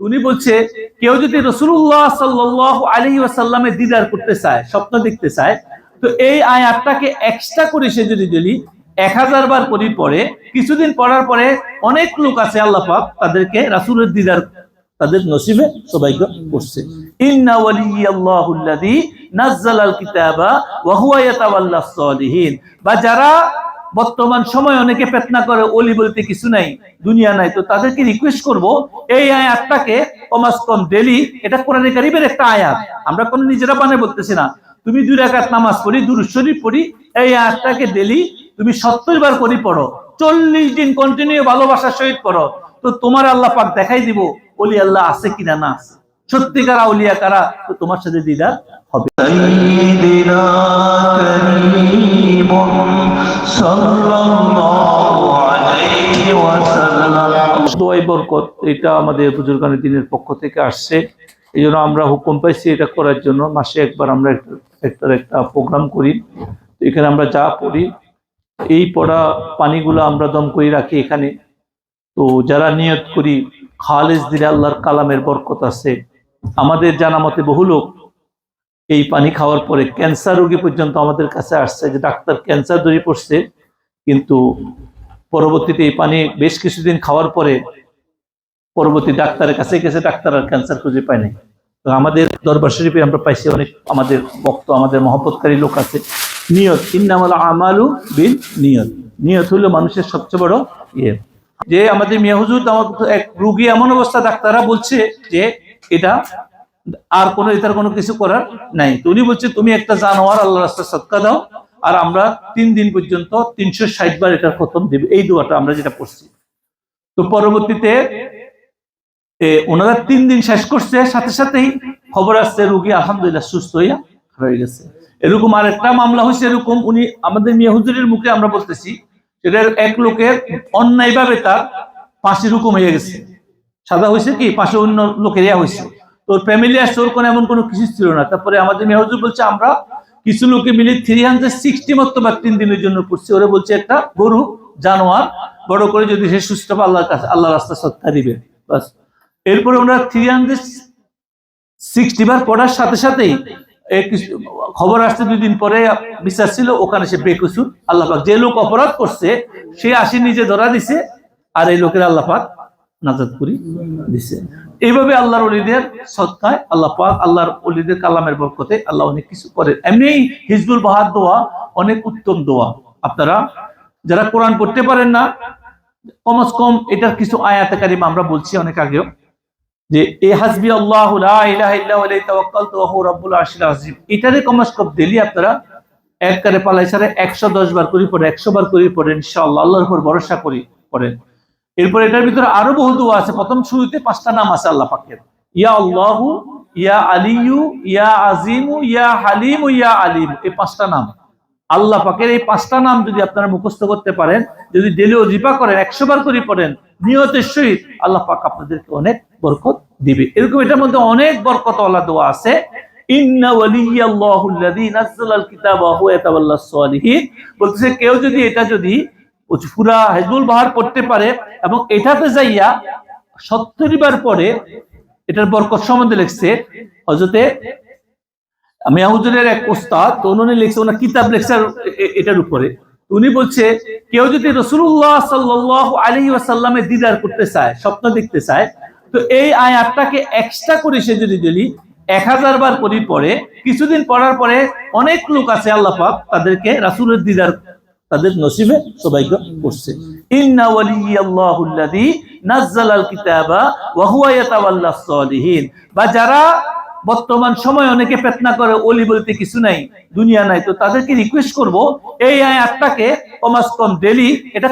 উনি বলছে, কেউ যদি রসুল্লাহ সাল্লাহ আলী ওয়াসাল্লামের দিদার করতে চায়, স্বপ্ন দেখতে চায়, তো এই আয়াতটাকে এক্সট্রা করে সে যদি দিলি এক হাজার বার করি পরে কিছুদিন পড়ার পরে অনেক লোক আছে আল্লাহ পাক তাদেরকে রাসূলের দিদার, তাদের নসিবে সৌভাগ্য করছে। বা যারা বর্তমান সময় অনেকে পেতনা করে অলি বলতে কিছু নাই, দুনিয়া নাই। তো তাদেরকে রিকোয়েস্ট করব, এই আয়াতটাকে কমাস কম ডেলি, এটা কোরআনে কারিমের একটা আয়াত। আমরা কোনো নিজেরা বানায় বলতেছি না। তুমি দুই রাকাত নামাজ পড়ি শরীফ পড়ি, এই আয়াতটাকে ডেলি তুমি সত্তর বার করি পড়ো। চল্লিশ দিন কন্টিনিউ ভালোবাসার সহিত পড়ো। তো তোমার আল্লাহ পাক দেখাই দিব অলি আল্লাহ আছে কিনা না আছে। সত্যিকার আউলিয়া কারা? তো তোমার সাথে দিদার হবে। এটা আমাদের হুজুরখানি দিনের পক্ষ থেকে আসছে। এই জন্য আমরা হুকুম পাইছি এটা করার জন্য। মাসে একবার আমরা একটা একটা প্রোগ্রাম করি। এখানে আমরা যা এই পড়া পানিগুলো আমরা দম করে রাখি এখানে। তো যারা নিয়ত করি, খালেজ দিলে আল্লাহর কালামের বরকত আছে। আমাদের জানা মতে বহু লোক এই পানি খাওয়ার পরে ক্যান্সার রোগী পর্যন্ত আমাদের কাছে আসছে যে ডাক্তার ক্যান্সার ধরে পড়ছে, কিন্তু পরবর্তীতে এই পানি বেশ কিছুদিন খাওয়ার পরে পরবর্তী ডাক্তারের কাছে গেছে, ডাক্তার আর ক্যান্সার খুঁজে পায় নাই। তো আমাদের দরবার শরীফে আমরা পাইছি অনেক আমাদের ভক্ত, আমাদের মহব্বতকারী লোক আছে। নিয়ত, ইন্নামাল আমালু বিল নিয়ত। নিয়ত হলো মানুষের সবচেয়ে বড় ইয়ে। যে আমাদের মিয়া হুজুর এক রুগী এমন অবস্থা, ডাক্তাররা বলছে যে এটা আর কোনো এটার কোনো কিছু করার নাই। তো উনি বলছে, তুমি একটা জানোয়ার আল্লাহ রাস্তায় সৎকা দাও, আর আমরা তিন দিন পর্যন্ত তিনশো ষাট বার এটার খতম দেবে। এই দোয়াটা আমরা যেটা পড়ছি। তো পরবর্তীতে ওনারা তিন দিন শেষ করছে, সাথে সাথেই খবর আসছে, রুগী আলহামদুলিল্লাহ সুস্থ হইয়া হয়ে গেছে। এরকম আর একটা মামলা হয়েছে, এরকম উনি আমাদের মিয়া হুজুরের মুখে আমরা বলতেছি সেটার এক লোকের অন্যায়ভাবে তার ফাঁসি হুকুম হয়ে গেছে। সাদা হয়েছে কি? পাশে অন্য লোকের ইয়া হয়েছে। তোর ফ্যামিলি আসছে ওর কোনো এমন কোনো কিছু ছিল না। তারপরে আমাদের মিয়া হুজুর বলছে, আমরা কিছু লোকে মিলে থ্রি হান্ড্রেড সিক্সটি মতো বা তিন দিনের জন্য করছে। ওরা বলছে, একটা গরু, জানোয়ার, বড় করে যদি সে সুস্থ হবে, আল্লাহর কাছে আল্লাহ রাস্তা সত্তা দিবে। বাস। এরপরে ওনারা থ্রি হান্ড্রেড সিক্সটি বার পড়ার সাথে সাথেই খবর আসতে দুই দিন পরে বিশ্বাস ছিল, ওখানে সে বেকসুর, আল্লাহ পাক যে লোক অপরাধ করছে, সে আসি নিজে ধরা দিছে, আর এই লোকের আল্লাহ পাক নাজাদ করি দিছে। এইভাবে আল্লাহর অলিদের সৎকায় আল্লাহ পাক আল্লাহর অলিদের কালামের বরকতে আল্লাহ অনেক কিছু করে এমনি হিজবুল বাহার দোয়া অনেক উত্তম দোয়া। আপনারা যারা কোরআন পড়তে পারেন না, কমস কম এটার কিছু আয়াতে কারিম আমরা বলছি অনেক আগেও, যে, এ হাসবি আল্লাহ এটারে কমস কম দিলি আপনারা এক কারে পালাই ছাড়া 110 বার করি পড়ে 100 বার করি পড়েন ইনশাআল্লাহ। আল্লাহর উপর ভরসা করি পড়েন। এরপর এটার ভিতরে আরও বহু দোয়া আছে। প্রথম শুরুতে পাঁচটা নাম আছে আল্লাহ পাকের। ইয়া আল্লাহু, ইয়া আলিয়ু, ইয়া আজিমু, ইয়া হালিমু, ইয়া আলিম। এই পাঁচটা নাম। আল্লাহ পাকের এই পাঁচটা নাম যদি আপনারা মুখস্থ করতে পারেন, যদি ডেলি অজিপা করেন, একশো বার করে পড়েন, নিয়তের সহিত আল্লাহ পাক আপনাদেরকে অনেক বরকত দিবে। এরকম এটার মধ্যে অনেক বরকত আল্লাহ দোয়া আছে। বলতেছে, কেউ যদি এটা যদি পুরা হিজবুল বাহার পড়তে পারে এবং এটাতে যাইয়া সত্তর বার পরে এটার বরকত সম্বন্ধে লিখছে। হজরতে আমি এক ওস্তাদ তো উনি লিখছে ওনার কিতাব লিখছে এটার উপরে। উনি বলছে, কেউ যদি রসুল্লাহ সাল্লাহ আলী ওয়াসাল্লামের দিদার করতে চায়, স্বপ্ন দেখতে চায়, তো এই আয়াতটাকে এক্সট্রা করে সে যদি দিলি এক হাজার বার করি পরে কিছুদিন পড়ার পরে অনেক লোক আছে আল্লাহ তাদেরকে রাসূলের দিদার তাদের নসিবে সৌভাগ্য করছে বা যারা বর্তমান সময় অনেকে পেতনা করে অলি বলতে কিছু নাই, দুনিয়া নাই, তো তাদেরকে রিকোয়েস্ট করব, এই আয়াতটাকে কমাস কম ডেলি, এটা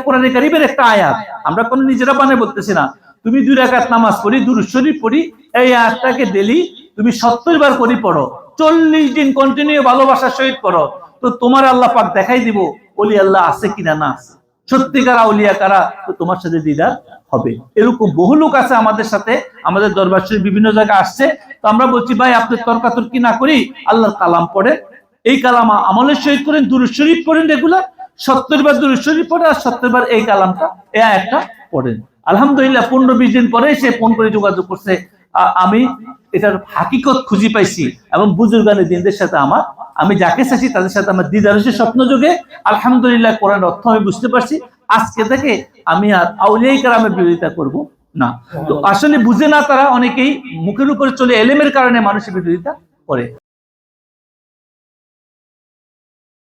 একটা আয়াত। আমরা কোনো নিজেরা বানায় বলতেছি না। তুমি দুই রাকাত নামাজ পড়ি, দুরুদ শরীফ পড়ি, এই আয়াতটাকে ডেলি তুমি সত্তর বার করি পড়ো। চল্লিশ দিন কন্টিনিউ ভালোবাসার সহিত পড়ো। তো তোমার আল্লাহ পাক দেখাই দিব অলি আল্লাহ আছে কিনা না আছে। সত্যিকার আউলিয়া কারা? তো তোমার সাথে দিদার হবে। এরকম বহু লোক আছে আমাদের সাথে, আমাদের দরবার বিভিন্ন জায়গায় আসছে। তো আমরা বলছি, ভাই, আপনি তর্কাতর্কি না করি, আল্লাহর কালাম পড়ে এই কালাম আমলের সহিত করেন, দুরুদ শরীফ পড়েন রেগুলার সত্তর বার দুরুদ শরীফ পড়ে আর সত্তর বার এই কালামটা, এই একটা পড়েন। আলহামদুলিল্লাহ, পনেরো বিশ দিন পরে সে ফোন করে যোগাযোগ করছে। আমি এটার হাকিকত খুঁজে পাইছি এবং বুজুর্গানের দিনদের সাথে আমার আমি যাকে চাইছি তাদের সাথে আমার দিদার স্বপ্ন যোগে। আলহামদুলিল্লাহ কোরআন অর্থ আমি বুঝতে পারছি। আজকে থেকে আমি আর আউলিয়াই কারামের বিরোধিতা করব না। তো আসলে বুঝে না তারা অনেকেই মুখের উপরে চলে এলেমের কারণে মানুষের বিরোধিতা করে।